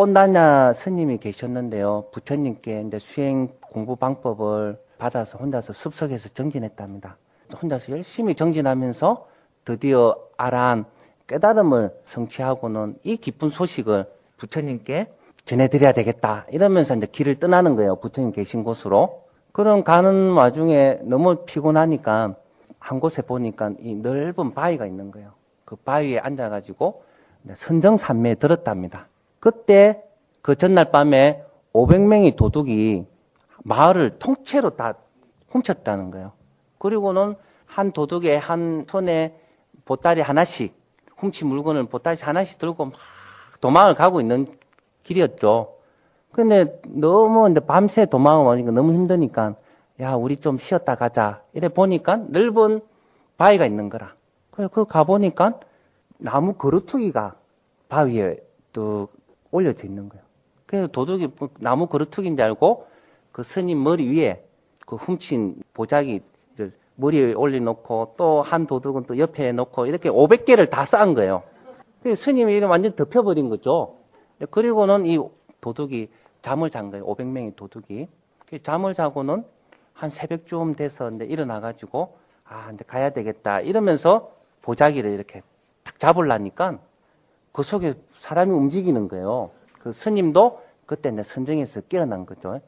꽃다냐 스님이 계셨는데요. 부처님께 이제 수행 공부 방법을 받아서 혼자서 습석해서 정진했답니다. 혼자서 열심히 정진하면서 드디어 아란 깨달음을 성취하고는 이 기쁜 소식을 부처님께 전해드려야 되겠다. 이러면서 이제 길을 떠나는 거예요. 부처님 계신 곳으로. 그런 가는 와중에 너무 피곤하니까 한 곳에 보니까 이 넓은 바위가 있는 거예요. 그 바위에 앉아가지고 선정산매에 들었답니다. 그때 그 전날 밤에 500명의 도둑이 마을을 통째로 다 훔쳤다는 거예요. 그리고는 한 도둑의 한 손에 보따리 하나씩 훔친 물건을 보따리 하나씩 들고 막 도망을 가고 있는 길이었죠. 근데 너무 이제 밤새 도망을 오니까 너무 힘드니까 야 우리 좀 쉬었다 가자 이래 보니까 넓은 바위가 있는 거라. 그래 그 가보니까 나무 그루투기가 바위에 또 올려져 있는 거예요. 그래서 도둑이 뭐 나무 그루투기인 줄 알고 그 스님 머리 위에 그 훔친 보자기를 머리에 올려놓고 또 한 도둑은 또 옆에 놓고 이렇게 500개를 다 쌓은 거예요. 그래서 스님이 완전 덮여버린 거죠. 그리고는 이 도둑이 잠을 잔 거예요. 500명의 도둑이. 그 잠을 자고는 한 새벽쯤 돼서 이제 일어나가지고 아, 이제 가야 되겠다. 이러면서 보자기를 이렇게 탁 잡으려니까 그 속에 사람이 움직이는 거예요. 그 스님도 그때 이제 선정에서 깨어난 거죠.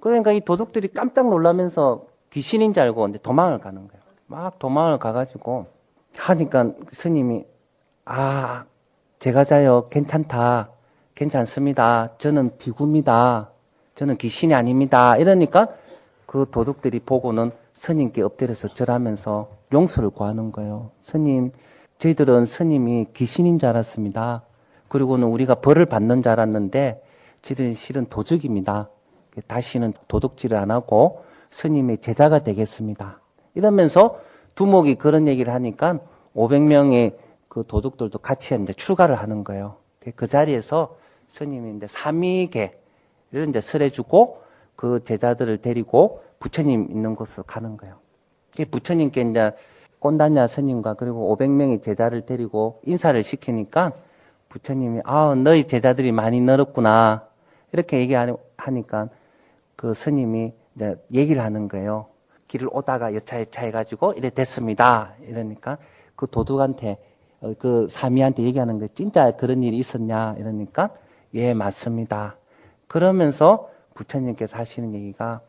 그러니까 이 도둑들이 깜짝 놀라면서 귀신인 줄 알고 이제 도망을 가는 거예요. 막 도망을 가가지고 하니까 스님이 아, 제가 자요. 괜찮다. 괜찮습니다. 저는 비구입니다. 저는 귀신이 아닙니다. 이러니까 그 도둑들이 보고는 스님께 엎드려서 절하면서 용서를 구하는 거예요. 스님, 저희들은 스님이 귀신인 줄 알았습니다. 그리고는 우리가 벌을 받는 줄 알았는데 저희들은 실은 도둑입니다. 다시는 도둑질을 안 하고 스님의 제자가 되겠습니다. 이러면서 두목이 그런 얘기를 하니까 500명의 그 도둑들도 같이 이제 출가를 하는 거예요. 그 자리에서 스님이 이제 삼위계를 이제 설해주고 그 제자들을 데리고 부처님 있는 곳으로 가는 거예요. 부처님께 이제 꼰다냐 스님과 그리고 500명의 제자를 데리고 인사를 시키니까 부처님이 아 너희 제자들이 많이 늘었구나 이렇게 얘기하니까 그 스님이 이제 얘기를 하는 거예요. 길을 오다가 여차여차 해가지고 이래 됐습니다. 이러니까 그 도둑한테 어, 그 사미한테 얘기하는 거 진짜 그런 일이 있었냐 이러니까 예 맞습니다. 그러면서 부처님께서 하시는 얘기가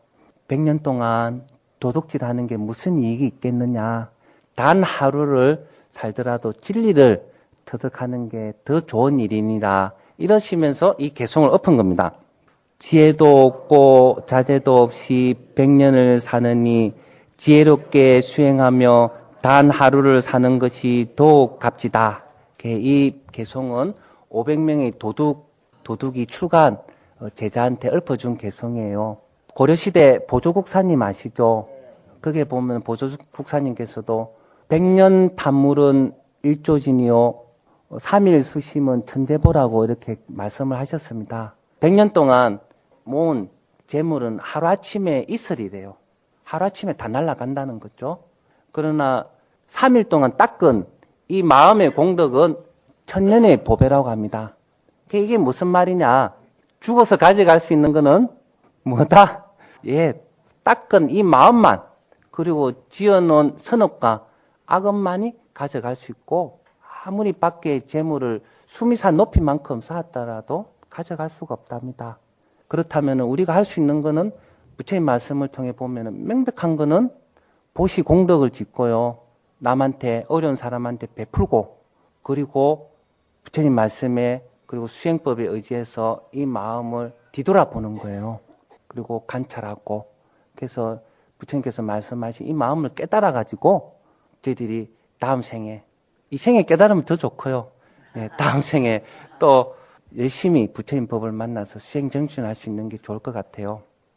100년 동안 도둑질하는 게 무슨 이익이 있겠느냐. 단 하루를 살더라도 진리를 터득하는 게 더 좋은 일이니라. 이러시면서 이 개성을 엎은 겁니다. 지혜도 없고 자제도 없이 100년을 사느니 지혜롭게 수행하며 단 하루를 사는 것이 더욱 값지다. 이 개성은 500명의 도둑, 도둑이 출간 어, 제자한테 읊어준 개성이에요. 고려시대 보조국사님 아시죠? 거기에 보면 보조국사님께서도 100년 탐물은 일조진이요. 3일 수심은 천재보라고 이렇게 말씀을 하셨습니다. 100년 동안 모은 재물은 하루아침에 이슬이래요. 하루아침에 다 날아간다는 거죠. 그러나 3일 동안 닦은 이 마음의 공덕은 천년의 보배라고 합니다. 이게 무슨 말이냐? 죽어서 가져갈 수 있는 거는 뭐다? 예, 닦은 이 마음만 그리고 지어놓은 선업과 악업만이 가져갈 수 있고 아무리 밖에 재물을 수미산 높이만큼 쌓았더라도 가져갈 수가 없답니다. 그렇다면 우리가 할 수 있는 거는 부처님 말씀을 통해 보면 명백한 거는 보시 공덕을 짓고요. 남한테 어려운 사람한테 베풀고 그리고 부처님 말씀에 그리고 수행법에 의지해서 이 마음을 뒤돌아보는 거예요. 그리고 관찰하고 그래서 부처님께서 말씀하신 이 마음을 깨달아 가지고 저희들이 다음 생에 이 생에 깨달으면 더 좋고요. 네, 다음 생에 또 열심히 부처님 법을 만나서 수행 정진할 수 있는 게 좋을 것 같아요.